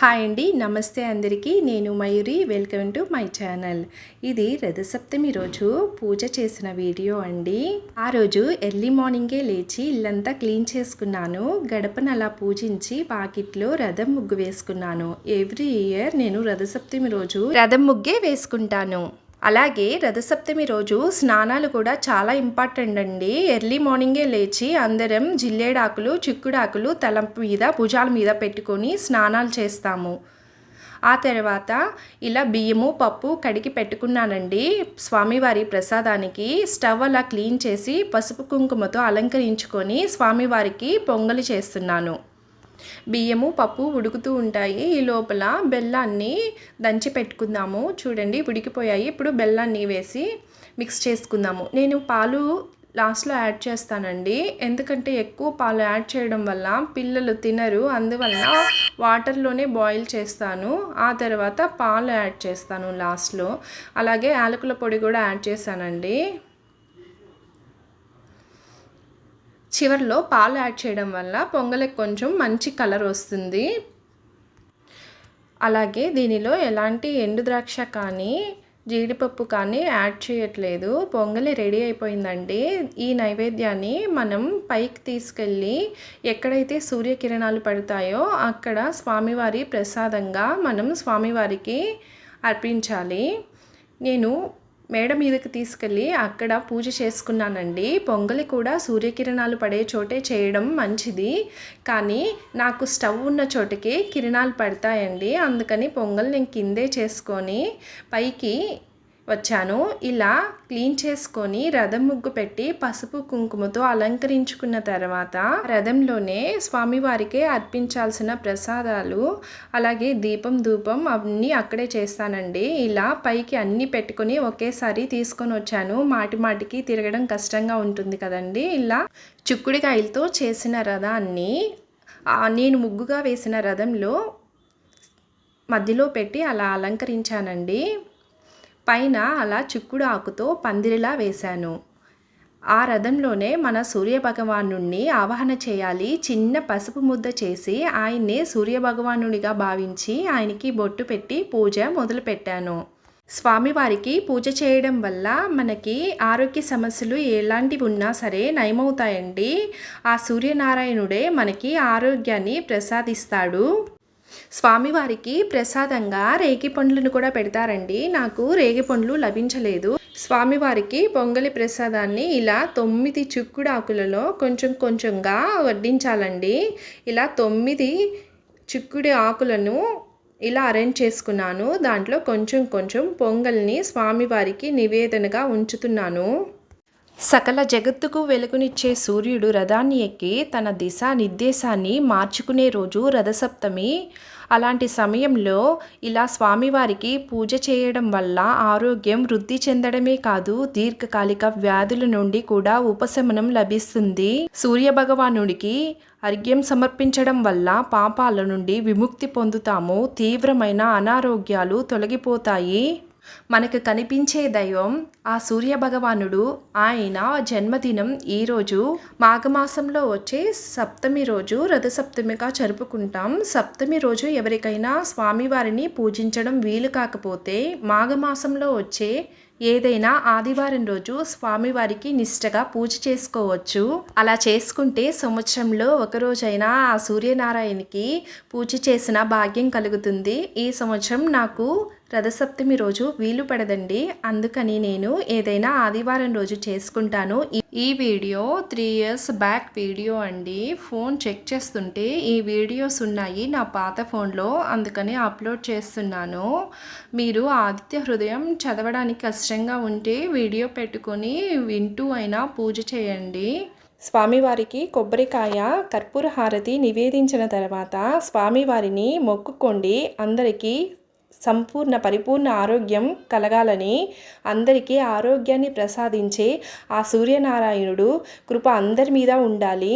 Hi అండి నమస్తే అందరికీ. నేను Mayuri welcome to my channel. ఇది రథసప్తమి రోజు పూజ చేసిన వీడియో అండి. ఆ రోజు ఎర్లీ మార్నింగే లేచి ఇల్లంతా క్లీన్ చేసుకున్నాను. గడపను అలా పూజించి పాకిట్లో రథం ముగ్గు వేసుకున్నాను. ఎవ్రీ ఇయర్ నేను రథసప్తమి రోజు రథం ముగ్గే వేసుకుంటాను. అలాగే రథసప్తమి రోజు స్నానాలు కూడా చాలా ఇంపార్టెంట్ అండి. ఎర్లీ మార్నింగే లేచి అందరం జిల్లేడాకులు చిక్కుడాకులు తల మీద భుజాల మీద పెట్టుకొని స్నానాలు చేస్తాము. ఆ తర్వాత ఇలా బియ్యము పప్పు కడిగి పెట్టుకున్నానండి. స్వామివారి ప్రసాదానికి స్టవ్ అలా క్లీన్ చేసి పసుపు కుంకుమతో అలంకరించుకొని స్వామివారికి పొంగలి చేస్తున్నాను. బియ్యము పప్పు ఉడుకుతూ ఉంటాయి. ఈ లోపల బెల్లాన్ని దంచి పెట్టుకుందాము. చూడండి ఉడికిపోయాయి. ఇప్పుడు బెల్లాన్ని వేసి మిక్స్ చేసుకుందాము. నేను పాలు లాస్ట్లో యాడ్ చేస్తానండి. ఎందుకంటే ఎక్కువ పాలు యాడ్ చేయడం వల్ల పిల్లలు తినరు. అందువల్ల వాటర్లోనే బాయిల్ చేస్తాను. ఆ తర్వాత పాలు యాడ్ చేస్తాను లాస్ట్లో. అలాగే యాలకుల పొడి కూడా యాడ్ చేశానండి. చివరిలో పాలు యాడ్ చేయడం వల్ల పొంగలికి కొంచెం మంచి కలర్ వస్తుంది. అలాగే దీనిలో ఎలాంటి ఎండు ద్రాక్ష కానీ జీడిపప్పు కానీ యాడ్ చేయట్లేదు. పొంగలి రెడీ అయిపోయిందండి. ఈ నైవేద్యాన్ని మనం పైకి తీసుకెళ్ళి ఎక్కడైతే సూర్యకిరణాలు పడతాయో అక్కడ స్వామివారి ప్రసాదంగా మనం స్వామివారికి అర్పించాలి. నేను మేడ మీదకి తీసుకెళ్ళి అక్కడ పూజ చేసుకున్నానండి. పొంగలి కూడా సూర్యకిరణాలు పడే చోటే చేయడం మంచిది. కానీ నాకు స్టవ్ ఉన్న చోటకి కిరణాలు పడతాయండి. అందుకని పొంగల్ నేను కిందే చేసుకొని పైకి వచ్చాను. ఇలా క్లీన్ చేసుకొని రథం ముగ్గు పెట్టి పసుపు కుంకుమతో అలంకరించుకున్న తర్వాత రథంలోనే స్వామివారికి అర్పించాల్సిన ప్రసాదాలు అలాగే దీపం ధూపం అన్నీ అక్కడే చేస్తానండి. ఇలా పైకి అన్నీ పెట్టుకొని ఒకేసారి తీసుకొని వచ్చాను. మాటి మాటికి తిరగడం కష్టంగా ఉంటుంది కదండి. ఇలా చిక్కుడికాయలతో చేసిన రథాన్ని నేను ముగ్గుగా వేసిన రథంలో మధ్యలో పెట్టి అలా అలంకరించానండి. పైన అలా చిక్కుడు ఆకుతో పందిరిలా వేశాను. ఆ రథంలోనే మన సూర్య భగవానుణ్ణి ఆవాహన చేయాలి. చిన్న పసుపు ముద్ద చేసి ఆయన్ని సూర్య భగవానుడిగా భావించి ఆయనకి బొట్టు పెట్టి పూజ మొదలుపెట్టాను. స్వామివారికి పూజ చేయడం వల్ల మనకి ఆరోగ్య సమస్యలు ఎలాంటివి ఉన్నా సరే నయమవుతాయండి. ఆ సూర్యనారాయణుడే మనకి ఆరోగ్యాన్ని ప్రసాదిస్తాడు. స్వామివారికి ప్రసాదంగా రేగి పండ్లను కూడా పెడతారండి. నాకు రేగి పండ్లు లభించలేదు. స్వామివారికి పొంగలి ప్రసాదాన్ని ఇలా తొమ్మిది చిక్కుడు ఆకులలో కొంచెం కొంచెంగా వడ్డించాలండి. ఇలా తొమ్మిది చిక్కుడు ఆకులను ఇలా అరేంజ్ చేసుకున్నాను. దాంట్లో కొంచెం కొంచెం పొంగల్ని స్వామివారికి నివేదనగా ఉంచుతున్నాను. సకల జగత్తుకు వెలుగునిచ్చే సూర్యుడు రథాన్ని ఎక్కి తన దిశా నిర్దేశాన్ని మార్చుకునే రోజు రథసప్తమి. అలాంటి సమయంలో ఇలా స్వామివారికి పూజ చేయడం వల్ల ఆరోగ్యం వృద్ధి చెందడమే కాదు దీర్ఘకాలిక వ్యాధుల నుండి కూడా ఉపశమనం లభిస్తుంది. సూర్య భగవానుడికి అర్ఘ్యం సమర్పించడం వల్ల పాపాల నుండి విముక్తి పొందుతాము తీవ్రమైన అనారోగ్యాలు తొలగిపోతాయి. మనకు కనిపించే దైవం ఆ సూర్య భగవానుడు ఆయన జన్మదినం ఈరోజు మాఘమాసంలో వచ్చే సప్తమి రోజు రథసప్తమిగా జరుపుకుంటాం. సప్తమి రోజు ఎవరికైనా స్వామివారిని పూజించడం వీలు కాకపోతే మాఘమాసంలో వచ్చే ఏదైనా ఆదివారం రోజు స్వామివారికి నిష్టగా పూజ చేసుకోవచ్చు. అలా చేసుకుంటే సంవత్సరంలో ఒకరోజైనా ఆ సూర్యనారాయణకి పూజ చేసిన భాగ్యం కలుగుతుంది. ఈ సంవత్సరం నాకు రథసప్తమి రోజు వీలు పడదండి. అందుకని నేను ఏదైనా ఆదివారం రోజు చేసుకుంటాను. ఈ video three years back video అండి. ఫోన్ చెక్ చేస్తుంటే ఈ వీడియోస్ ఉన్నాయి నా పాత ఫోన్లో. అందుకని అప్లోడ్ చేస్తున్నాను. మీరు ఆదిత్య హృదయం చదవడానికి కష్టంగా ఉంటే వీడియో పెట్టుకొని వింటూ అయినా పూజ చేయండి. స్వామివారికి కొబ్బరికాయ కర్పూర హారతి నివేదించిన తర్వాత స్వామివారిని మొక్కుకోండి. అందరికీ సంపూర్ణ పరిపూర్ణ ఆరోగ్యం కలగాలని అందరికీ ఆరోగ్యాన్ని ప్రసాదించే ఆ సూర్యనారాయణుడు కృప అందరి మీద ఉండాలి.